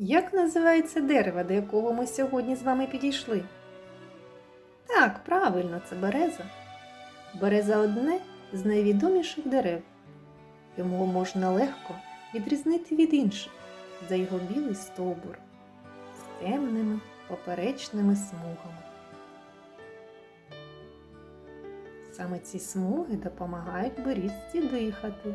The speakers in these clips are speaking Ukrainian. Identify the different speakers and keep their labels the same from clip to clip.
Speaker 1: Як називається дерево, до якого ми сьогодні з вами підійшли? Так, правильно, це береза. Береза одне з найвідоміших дерев. Йому можна легко відрізнити від інших за його білий стовбур з темними поперечними смугами. Саме ці смуги допомагають берізці дихати.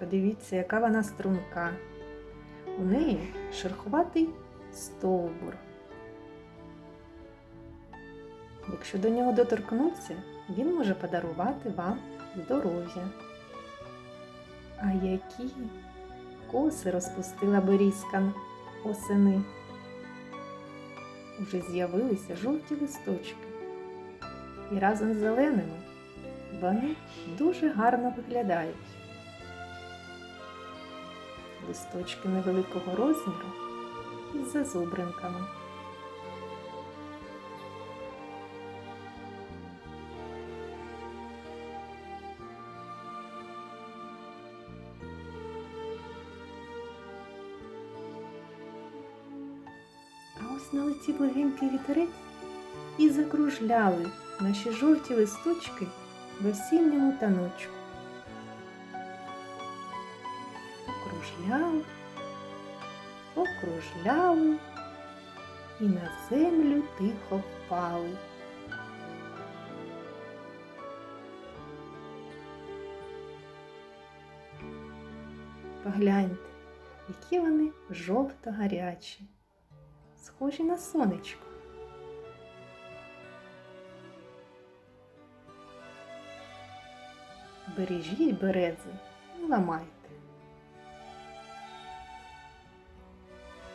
Speaker 1: Подивіться, яка вона струнка. У неї шерховатий стовбур. Якщо до нього доторкнуться, він може подарувати вам здоров'я. А які коси розпустила берізка осени. Уже з'явилися жовті листочки. І разом з зеленими вони дуже гарно виглядають. Листочки невеликого розміру із зазубринками. А ось налетів легенький вітерець і закружляли наші жовті листочки в осінньому таночку. Покружляли, покружляли і на землю тихо впали. Погляньте, які вони жовто-гарячі схожі на сонечко. Бережіть берези, не ламайте.